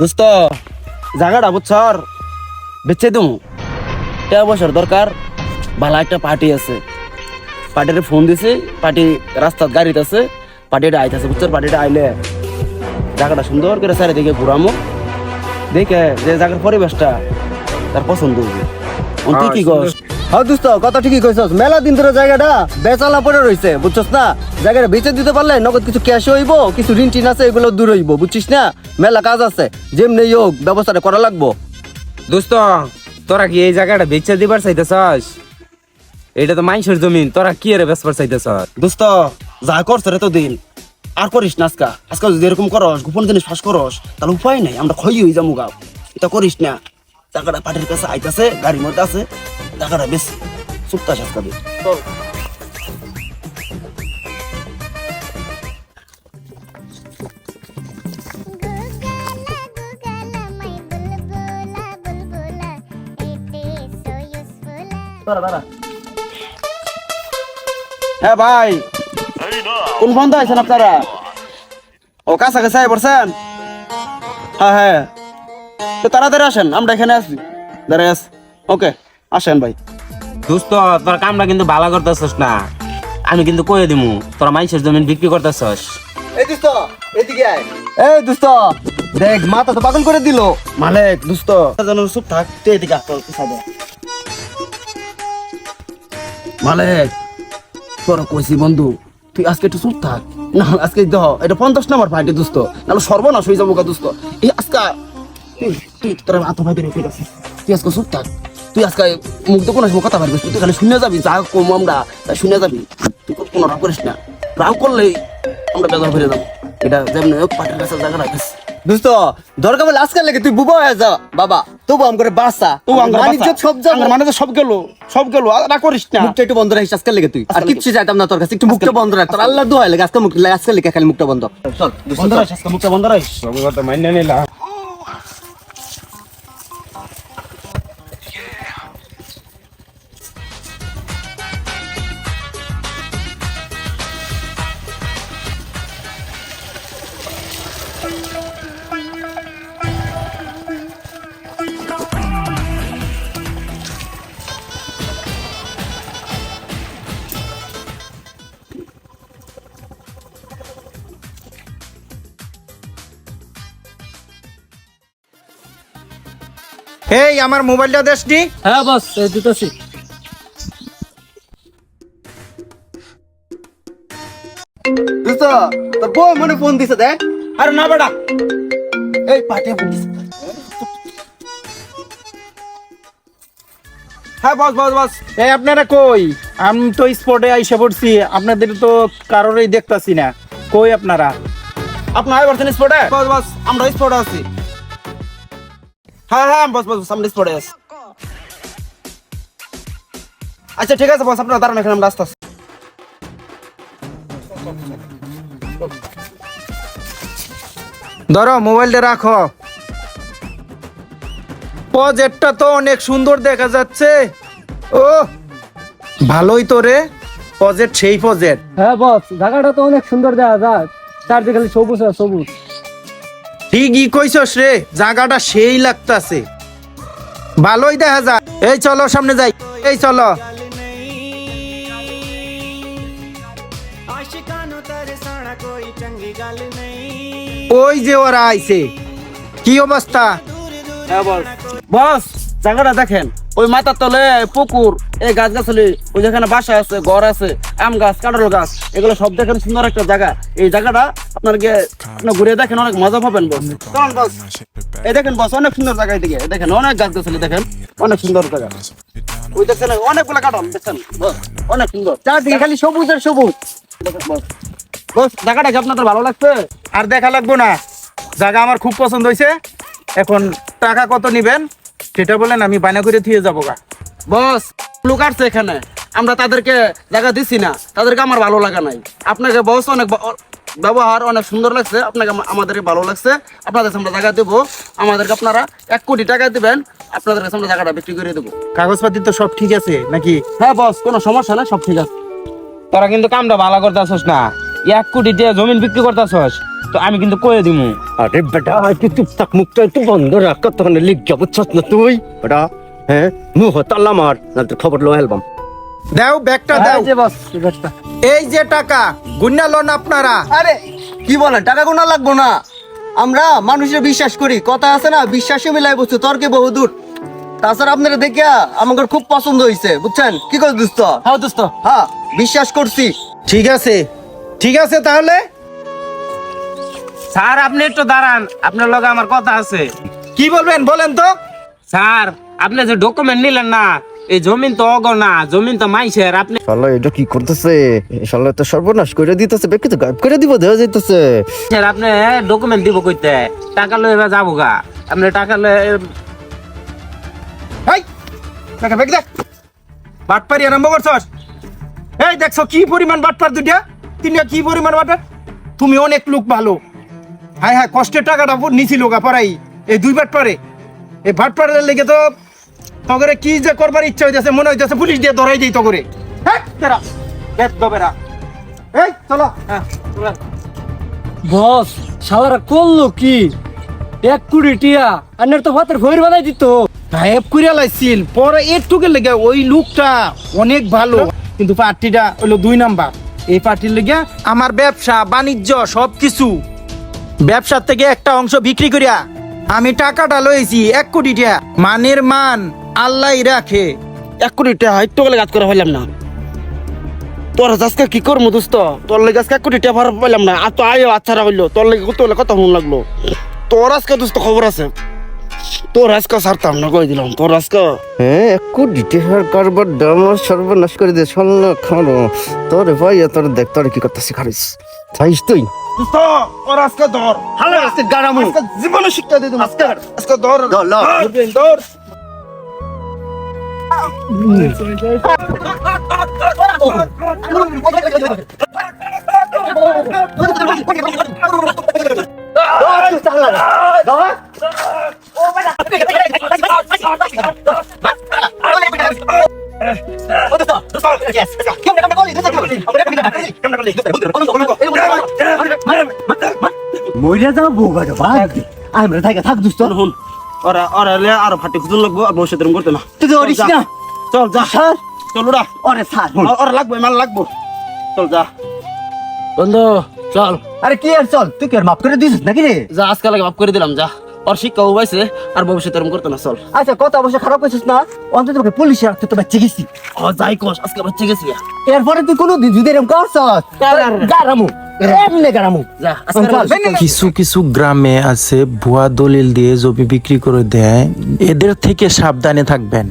দোস্ত জায়গাটা বুঝছর? বেচে দিমু। টাকা পয়সার দরকার। ভালো একটা পার্টি আছে। পার্টির ফোন দিছি পার্টি রাস্তার গাড়িতে আছে পার্টিটা আইতাছে বুঝছর? পার্টিটা আইলে জায়গাটা সুন্দর করে চারিদিকে ঘুরামো। দেখে যে জায়গার পরিবেশটা তার পছন্দ হবে তুই কি কস? হ্যাঁ দোস্ত কথা ঠিকই কইছস। মেলা দিন ধরে জায়গাটা বেচালা পড়ে রইছে বুঝছস না? জায়গাটা বেচে দিতে পারলে নগদ কিছু ক্যাশ হইব কিছু ঋণ টিন আছে এগুলো দূর হইব বুঝছিস না? মেলা কাজ আছে যেমনি হোক ব্যবস্থাটা করা লাগবো। দোস্ত তোরা কি এই জায়গাটা বেচে দিবার চাইতেছস? এটা তো মাইন্সের জমিন তোরা কি এর বেচবার চাইতেছস? দোস্ত যা করছ রে তো দিন। আর করিস না আজকা। আজকা যদি এরকম করস গোপন জিনিস ফাঁস করস তাহলে উপায় নাই আমরা ক্ষয় হয়ে যাব গাও এটা করিস না। টাকাটা পাটির কাছে আইতাছে, গাড়ির হ্যাঁ ভাই। কোন বন্ধ আছেন আপনারা? ও কাছাকাছি পড়ছেন? হ্যাঁ হ্যাঁ। তো তাড়াতাড়ি আসেন আমরা এখানে আসি দাঁড়াই আস ওকে আসেন ভাই। দোস্ত তোর কামটা কিন্তু ভালো করতেছস না। আমি কিন্তু কয়ে দিমু তোরা মাইন্সের জমিন বিক্রি করতেছস। এই দোস্ত এদিকে আয়। এই দোস্ত দেখ মাথা তো পাগল করে দিল। মালিক দোস্ত। যেন চুপ থাক তুই এদিকে আস তোর পিছাবে মালিক তোর কইছি বন্ধু তুই আজকে একটু চুপ থাক। না আজকে দেহ এটা পঞ্চাশ নাম্বার পার্টি দোস্ত। নাহলে সর্বনাশ হয়ে যাব গা দোস্ত। এই আজকা তুই তুই তোর আতো ভাই বেরিয়ে ফিরে তুই আজকে চুপ থাক। তুই আজকে মুখ তো কোনো সময় কথা তুই খালি শুনে যাবি যা কম আমরা তা শুনে যাবি। তুই কোনো রাগ করিস না। রাগ করলেই আমরা বেজার ফিরে যাব। এটা যেমন হোক পার্টির কাছে জায়গা রাখিস। দোস্ত দরকার বলে আজকাল লাগে তুই বুবা হয়ে যা। বাবা তবু আম করে বাসা তো আঙ্গার বাণিজ্য সব আঙ্গার মানে তো সব গেল সব গেল। আর না করিস না। মুখটা একটু বন্ধ রাখিস আজকাল লেগে তুই। আর কিচ্ছু চাইতাম না তোর কাছে। একটু মুখটা বন্ধ রাখ। তোর আল্লাহ দোয়া লাগে আজকে মুখ আজকাল লেগে খালি মুখটা বন্ধ। চল দোস্ত, আজকে মুখটা বন্ধ রাখিস। সব কথা মাইনে নিলাম। এই আমার মোবাইলটা দেশনি হ্যাঁ বস দিতেছি। দোস্ত তোর বউ মনে ফোন দিছে দেখ। আরে না বেটা। এই পার্টি হ্যাঁ বস বস বস। এই আপনারা কই? আমি তো স্পটে আইসে পড়ছি আপনাদের তো কারোরই দেখতাছি না। কই আপনারা? আপনার বলছেন স্পটে? বস বস আমরা স্পটে আছি। হ্যাঁ হ্যাঁ বস বস বস, আমরা স্পটে আচ্ছা ঠিক আছে বস আপনারা দাঁড়ান এখানে আমরা আসতে ধরো মোবাইলটা রাখো। প্রজেক্টটা তো অনেক সুন্দর দেখা যাচ্ছে। ও ভালোই তো রে। প্রজেক্ট সেই প্রজেক্ট হ্যাঁ বস জায়গাটা তো অনেক সুন্দর দেখা যায়। চারদিকে খালি সবুজ আর সবুজ। ঠিকই কইছস রে, জায়গাটা সেই লাগতাছে। ভালোই দেখা যায়। এই চলো, সামনে যাই। এই চলো। ওই যে ওরা আইছে। কি অবস্থা? হ্যাঁ বস বস, জায়গাটা দেখেন। ওই মাথার তলে পুকুর। এই গাছ গাছালি ওই যেখানে বাসা আছে ঘর আছে আম গাছ কাঁঠাল গাছ এগুলো সব দেখেন সুন্দর একটা জায়গা। এই জায়গাটা আপনার গিয়ে ঘুরে দেখেন অনেক মজা পাবেন বস। চলুন বস। এই দেখেন বস অনেক সুন্দর জায়গা এদিকে। দেখেন অনেক গাছ গাছালি দেখেন অনেক সুন্দর জায়গা। ওই দেখছেন অনেকগুলো কাঁঠাল দেখছেন বস অনেক সুন্দর। চারদিকে খালি সবুজ আর সবুজ। দেখেন বস। বস জায়গাটা কি আপনাদের ভালো লাগছে? আর দেখা লাগবো না। জায়গা আমার খুব পছন্দ হয়েছে। এখন টাকা কত নিবেন সেটা বলেন আমি বায়না করে দিয়ে যাব গা। বস লোক আসছে এখানে। আমরা তাদেরকে জায়গা দিছি না। তাদেরকে আমার ভালো লাগা নাই। আপনাকে বস অনেক ব্যবহার অনেক সুন্দর লাগছে। আপনাকে আমাদের ভালো লাগছে। আপনাদের আমরা জায়গা দেবো। আমাদেরকে আপনারা এক কোটি টাকা দিবেন। আপনাদের কাছে আমরা জায়গাটা বিক্রি করে দেবো। কাগজপাতি তো সব ঠিক আছে নাকি? হ্যাঁ বস কোনো সমস্যা না সব ঠিক আছে। তোরা কিন্তু কামটা ভালো করতে করতেছস না। এক কোটি দিয়ে জমিন বিক্রি করতে করতেছস তো আমি কিন্তু কয়ে দিমু। আরে বেটা একটু চুপ থাক মুখটা একটু বন্ধ রাখ তখন লিখ যাব বুঝছস না তুই? বেটা হ্যাঁ? মুখ তাল্লা মার না খবর লো অ্যালবাম। দাও ব্যাগটা দাও। এই যে বস ব্যাগটা। এই যে টাকা গুন্না লোন আপনারা। আরে কি বলেন টাকা গোনা লাগবো না। আমরা মানুষের বিশ্বাস করি কথা আছে না বিশ্বাসে মিলাই বস্তু তর্কে বহুদূর তাছাড়া আপনারা দেখিয়া আমাকে খুব পছন্দ হয়েছে বুঝছেন? কি করে দোস্ত? হ্যাঁ দোস্ত। হ্যাঁ বিশ্বাস করছি। ঠিক আছে। ঠিক আছে তাহলে? স্যার আপনি একটু দাঁড়ান আপনার লগে আমার কথা আছে। কি বলবেন বলেন তো? স্যার আপনি যে ডকুমেন্ট নিলেন না এই জমিন তো অগনা জমিন তো মাইসের আপনি শালা এটা কি করতেছে? শালা তো সর্বনাশ করে দিতেছে ব্যক্তি তো গায়েব করে দিব দেওয়া যাইতেছে। স্যার আপনি ডকুমেন্ট দিব কইতে টাকা লয়ে এবার যাব গা। আপনি টাকা লয়ে এই দেখা ব্যাগ দেখ বাটপারি আরম্ভ করছস? এই দেখছ কি পরিমাণ বাটপার দুইটা? তিনটা কি পরিমাণ বাটপার? তুমি অনেক লোক ভালো। হ্যাঁ হ্যাঁ কষ্টের টাকাটা নিছিল গা পড়াই এই দুই বাটপারে। এই বাটপারের লেগে তো তগরে কি যে করবার ইচ্ছা হইতেছে মনে হইতেছে পুলিশ দিয়ে ধরাই দিই তগরে। হ্যাঁ তেরা এই চলো। হ্যাঁ বস শালারা করল কি? এক কোটি টিয়া আন্নার তো ভাতের ভৈর বানাই দিত। গায়েব করে লাইছিল পরে একটুকে লেগে ওই লোকটা অনেক ভালো। কিন্তু পার্টিটা হলো দুই নাম্বার। এই পার্টির লেগে আমার ব্যবসা বাণিজ্য সব কিছু ব্যবসার থেকে একটা অংশ বিক্রি করিয়া আমি টাকাটা লইছি এক কোটি টাকা মানের মান আল্লাহ রাখে। এক কোটি টাকা একটু গেলে গাছ করে পাইলাম না। তোর আজকে কি করব দোস্ত? তোর লেগে আজকে এক কোটি টাকা ভাড়া পাইলাম না। আর তো আয় আচ্ছা হইল। তোর লেগে কত কত মন লাগল? তোর আজকে দোস্ত খবর আছে। তোর আজকে ছাড়তাম না কই দিলাম? তোর আজকে হ্যাঁ এক কোটি টাকার কারবার দাম সর্বনাশ করে দে শালা খানো তোর ভাই তোর দেখ তোর কি করতেছে খারিস। চাইস তুই। আজকে ধর। হালে আজকে জীবনে শিক্ষা দিয়ে দেবো। আজকে আজকে ধর। ধর, ধর, মইরা যাও বোগাটা ভাগ আমরা থাকা থাক দুস্ত শুন ওরা ওরা আরও ফাটি খুঁজুন লাগবো, আর ভবিষ্যৎ করতে না। না চল যা। স্যার। চল ওরা। ওরে স্যার। ওরা লাগবে মাল লাগবো। চল যা। বন্ধু চল। আরে কি আর চল? তুই কি আর মাফ করে দিছিস নাকি রে? যা আজকে লাগে মাফ করে দিলাম যা। ওর শিক্ষা পাইছে আর ভবিষ্যৎ এরকম করতে না চল। আচ্ছা কথা অবশ্য খারাপ করছিস না। অন্তত তোকে পুলিশে রাখতে তো বাচ্চা গেছি। ও যাই আজকে বাচ্চা গেছি এরপরে তুই কোনো দিন যদি এরকম করছস গারামু এমনি গারামু। যা আজকে আর চল। কিছু কিছু গ্রামে আছে ভুয়া দলিল দিয়ে জমি বিক্রি করে দেয়। এদের থেকে সাবধানে থাকবেন।